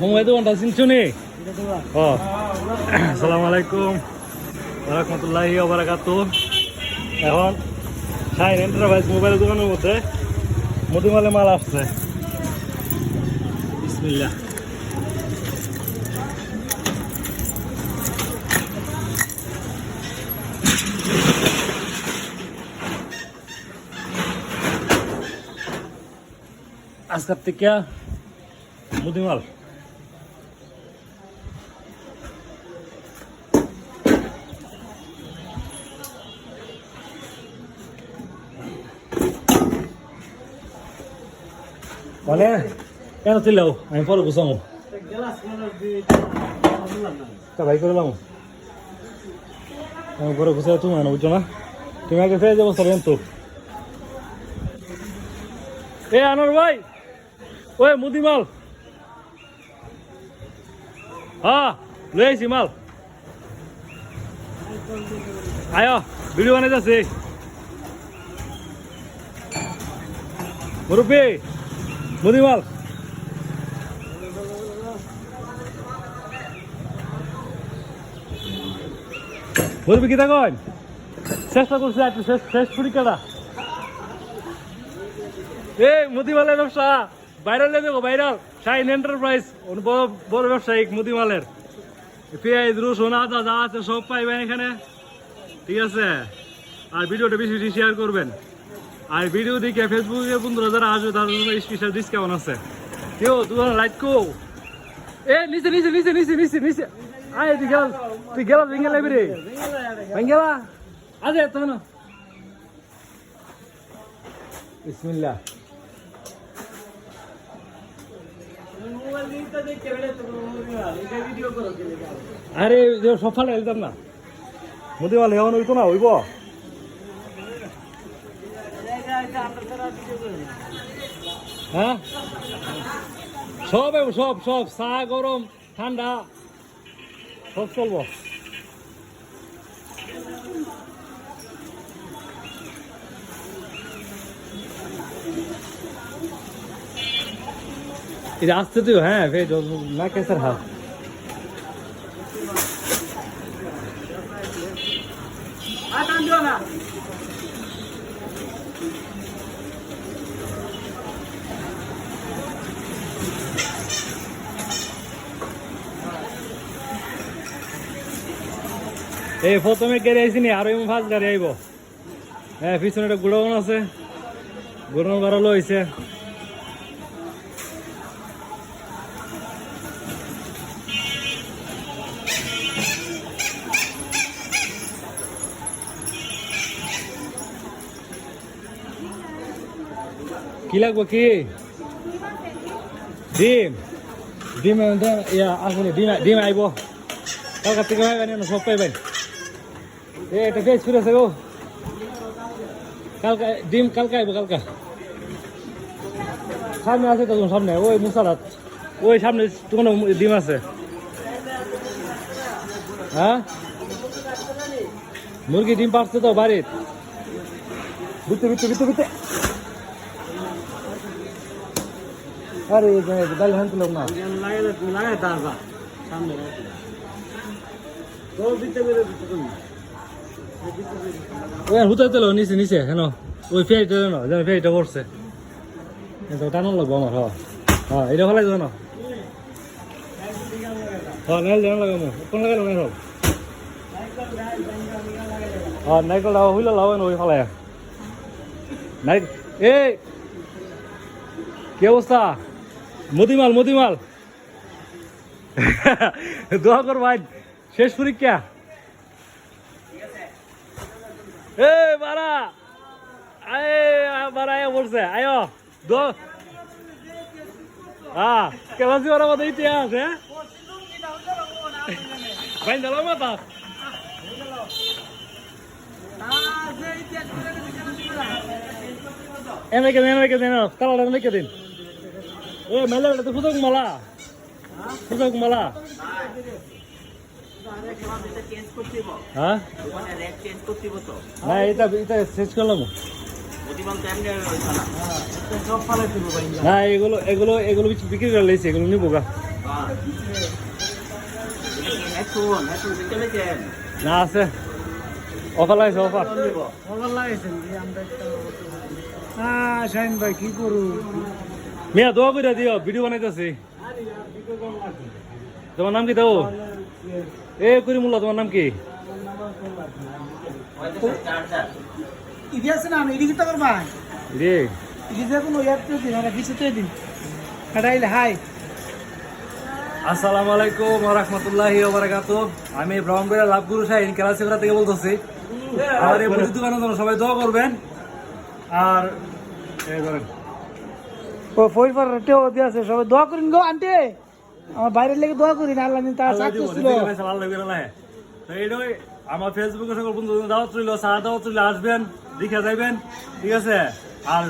Mobile দোকানটা চিনছো নি? ও আসসালামু আলাইকুম। রহমতুল্লাহি ওবারাকাতু এখন শাইন এন্টারপ্রাইজ মোবাইল দোকানের মধ্যে মধুমালে মাল আসছে। বিসমিল্লাহ। আজকের থেকে মুদিমাল মানে কেন চিল্লাও আমি পরে গুছামো ভাই করে লাম আমি পরে গুছাই তুমি আনো বুঝছ না তুমি আগে ফেলে যাব সব তো এ আনোর ভাই ওই মুদি মাল হ্যাঁ আইছি মাল আয় ভিডিও বানাই যাচ্ছে মুরব্বী মুদি মাল মুরব্বী কি থাকেন চেষ্টা করছি একটু, শেষ শেষ পরীক্ষাটা। এই, মুদিমালের ব্যবসা। ভাইরাল দেখো ভাইরাল শাইন এন্টারপ্রাইজ বড় ব্যবসায়িক মুদিমালের। পেঁয়াজ, রসুন, আদা যা আছে সব পাইবেন এখানে। ঠিক আছে? আর ভিডিওটা বেশি বেশি শেয়ার করবেন। আর ভিডিও দেখে ফেসবুকে বন্ধুরা যারা আসবে তার জন্য স্পেশাল ডিসকাউন্ট আছে। কেউ তোমার লাইট কো এ, নিচে নিচে নিচে নিচে নিচে নিচে। আয়, তুই গেল তুই গেল, ভেঙে লাগবি রে। ভেঙেলা আজ তো না বিসমিল্লাহ। আরে সফল না। মোদিওয়াল হেওয়ান হইতো না, হইব? হ্যাঁ সব হইবো, সব সব চা গরম ঠান্ডা। সব চলবো। এটা আসতে তুই হ্যাঁ ফের না কেসার হাত এই প্রথমে গাড়ি আইসি নি আরও ফার্স্ট গাড়ি আইব। হ্যাঁ পিছনে একটা গুড়াউন আছে। গুড়াউন বাড়ালো হয়েছে কি লাগবো কি? ডিম। ডিম ইয়া, আসলে ডিম ডিম আইব। কালকা থেকে সব পাইবেন। এ, এটা বেশ ফিরে আছে গো? কালকা, ডিম কালকা আইব, কালকা। সামনে আছে তো সামনে, ওই মুসারাত। ওই সামনে তোমার ডিম আছে। হ্যাঁ? মুরগি ডিম পাচ্ছে তো বাড়ির। বুঝতে বুঝতে বুঝতে বুঝতে আরে ডাল হান তুলো না। ওই হুতে তেল, নিচে নিচে, হেন। ওই ফেরিটা যেন যেন ফেরিটা করছে এটা টানো লাগবো আমার হ্যাঁ হ্যাঁ এটা ভালো লাগবে না। হ্যাঁ নাইল জানা লাগাবো কোন লাগালো এই! কি অবস্থা? মদিমাল মদিমাল দোয়া কর, ভাই। শেষ পরীক্ষা। এ বারা আয় আয় বলছে, আয়, দো। হ্যাঁ কেমন জি ওরা মতো ইতিহাস হ্যাঁ? বাইন দিলাম মাথা। এনে কে দিন এনে কে দিন কালার এ, মেলে তো সুযোগ মালা। সুযোগ মালা। হ্যাঁ? না এটা করলাম। না। এগুলো এগুলো এগুলো বিক্রি করে লেছি এগুলো নিবো গা। যান না আছে। অফার লাগছে অফার। খবর লাগাইছেন যে আমরা একটা হ্যাঁ শাহিন ভাই কি করু মিয়া দোয়া করে দিও ভিডিও বানাইতেছি। তোমার নাম কি দাও? এ করিমুল্লাহ তোমার নাম কি? আছে না ইদি কি তো করবা? রে। ইদি দেখুন ওই একটা দিন আর কিছুতে দিন। এটা হাই। আসসালামু আলাইকুম ওয়া রাহমাতুল্লাহি ওয়া বারাকাতুহু। আমি লাভগুরু শাহিন থেকে বলতেছি। আমার এই দোকানের জন্য সবাই দোয়া করবেন। আর এই ধরেন। ও আছে সবাই দোয়া করিন গো আন্টি। আমার বাইরের লেগে দোয়া করিন আল্লাহ দিন তার আল্লাহ চাকরি ছিল। আল্লাহ আল্লাহ। তো এইটাই আমার ফেসবুকে সকল বন্ধু দাওয়াত রইল চা দাওয়াত রইল আসবেন দেখে যাইবেন ঠিক আছে? আর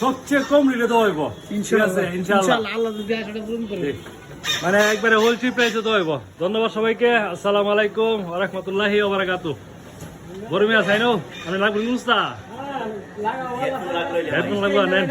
সবচেয়ে কম রিলে দেওয়া হইব ঠিক আছে? ইনশাআল্লাহ ইনশাআল্লাহ আল্লাহ যদি আশাটা পূরণ করে। মানে একবারে হোলসি প্রাইসে দেওয়া হইব। ধন্যবাদ সবাইকে আসসালামু আলাইকুম ওয়া রাহমাতুল্লাহি ওয়া গরমে আছেন আমি লাগবে নুস্তা হেডফোন লাগবে নেন।